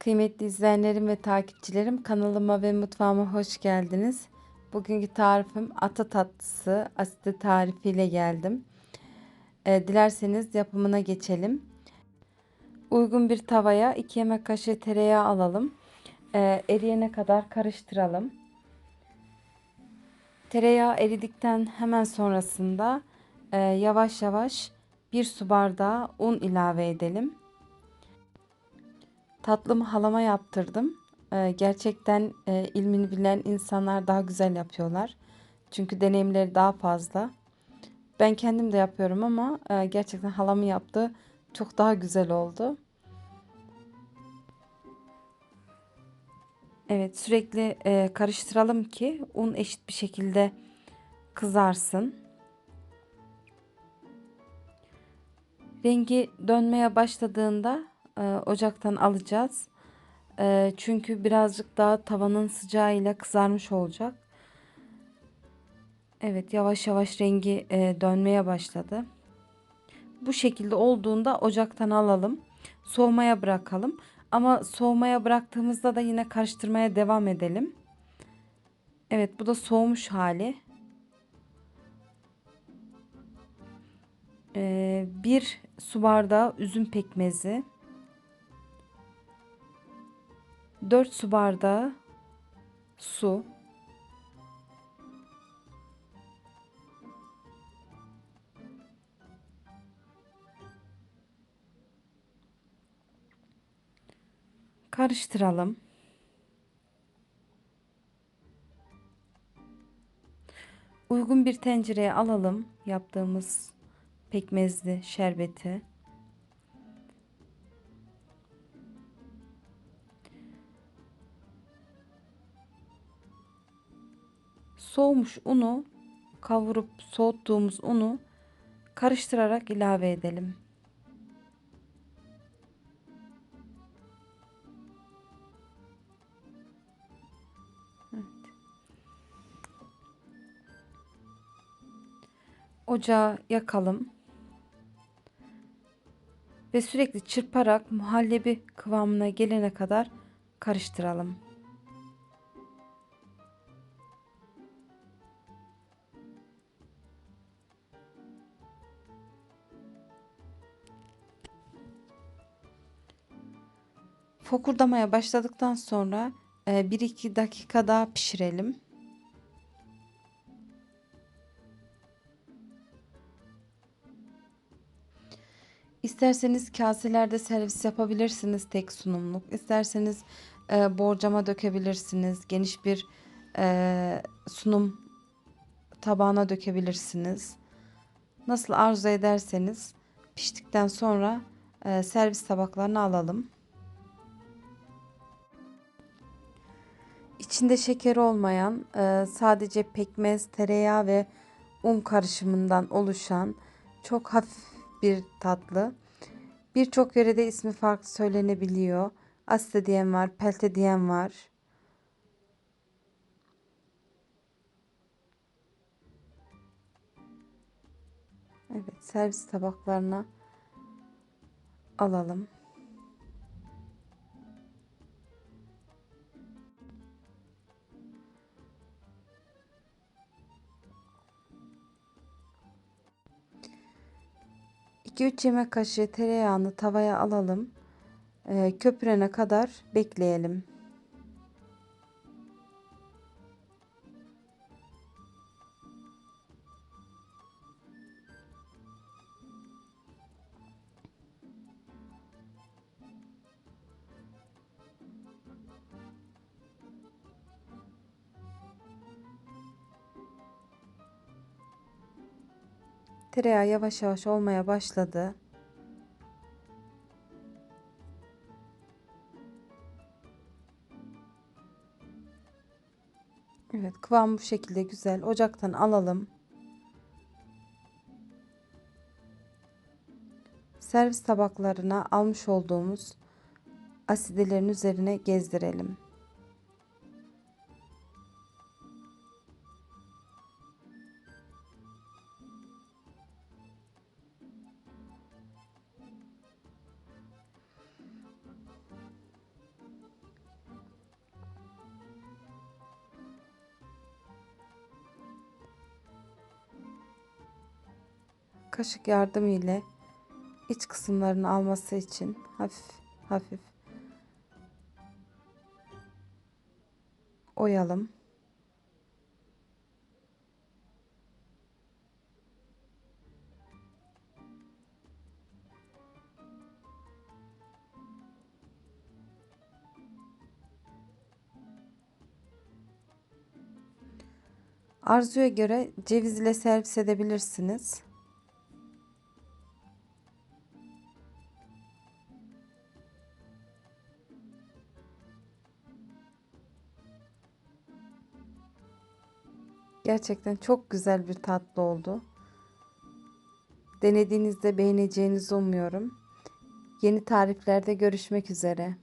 Kıymetli izleyenlerim ve takipçilerim kanalıma ve mutfağıma hoş geldiniz. Bugünkü tarifim ata tatlısı asitli tarifiyle geldim. Ee, dilerseniz yapımına geçelim. Uygun bir tavaya 2 yemek kaşığı tereyağı alalım. Ee, eriyene kadar karıştıralım. Tereyağı eridikten hemen sonrasında e, yavaş yavaş bir su bardağı un ilave edelim. Tatlımı halama yaptırdım. Ee, gerçekten e, ilmini bilen insanlar daha güzel yapıyorlar. Çünkü deneyimleri daha fazla. Ben kendim de yapıyorum ama e, gerçekten halamı yaptı. Çok daha güzel oldu. Evet sürekli e, karıştıralım ki un eşit bir şekilde kızarsın. Rengi dönmeye başladığında e, ocaktan alacağız. E, çünkü birazcık daha tavanın sıcağıyla kızarmış olacak. Evet yavaş yavaş rengi e, dönmeye başladı. Bu şekilde olduğunda ocaktan alalım. Soğumaya bırakalım. Ama soğumaya bıraktığımızda da yine karıştırmaya devam edelim. Evet bu da soğumuş hali. Bir su bardağı üzüm pekmezi. 4 su bardağı su. Karıştıralım. Uygun bir tencereye alalım yaptığımız pekmezli şerbeti. Soğumuş unu kavurup soğuttuğumuz unu karıştırarak ilave edelim. Ocağı yakalım. Ve sürekli çırparak muhallebi kıvamına gelene kadar karıştıralım. Fokurdamaya başladıktan sonra 1-2 dakika daha pişirelim. İsterseniz kaselerde servis yapabilirsiniz tek sunumluk. İsterseniz e, borcama dökebilirsiniz. Geniş bir e, sunum tabağına dökebilirsiniz. Nasıl arzu ederseniz piştikten sonra e, servis tabaklarına alalım. İçinde şeker olmayan, e, sadece pekmez, tereyağı ve un karışımından oluşan çok hafif bir tatlı. Birçok yörede ismi farklı söylenebiliyor. Aste diyen var, pelte diyen var. Evet, servis tabaklarına alalım. 2-3 yemek kaşığı tereyağını tavaya alalım. Ee, köpürene kadar bekleyelim. Tereyağı yavaş yavaş olmaya başladı. Evet kıvam bu şekilde güzel. Ocaktan alalım. Servis tabaklarına almış olduğumuz asidelerin üzerine gezdirelim. Kaşık yardımı ile iç kısımlarını alması için hafif hafif oyalım. Arzuya göre ceviz ile servis edebilirsiniz. Gerçekten çok güzel bir tatlı oldu. Denediğinizde beğeneceğinizi umuyorum. Yeni tariflerde görüşmek üzere.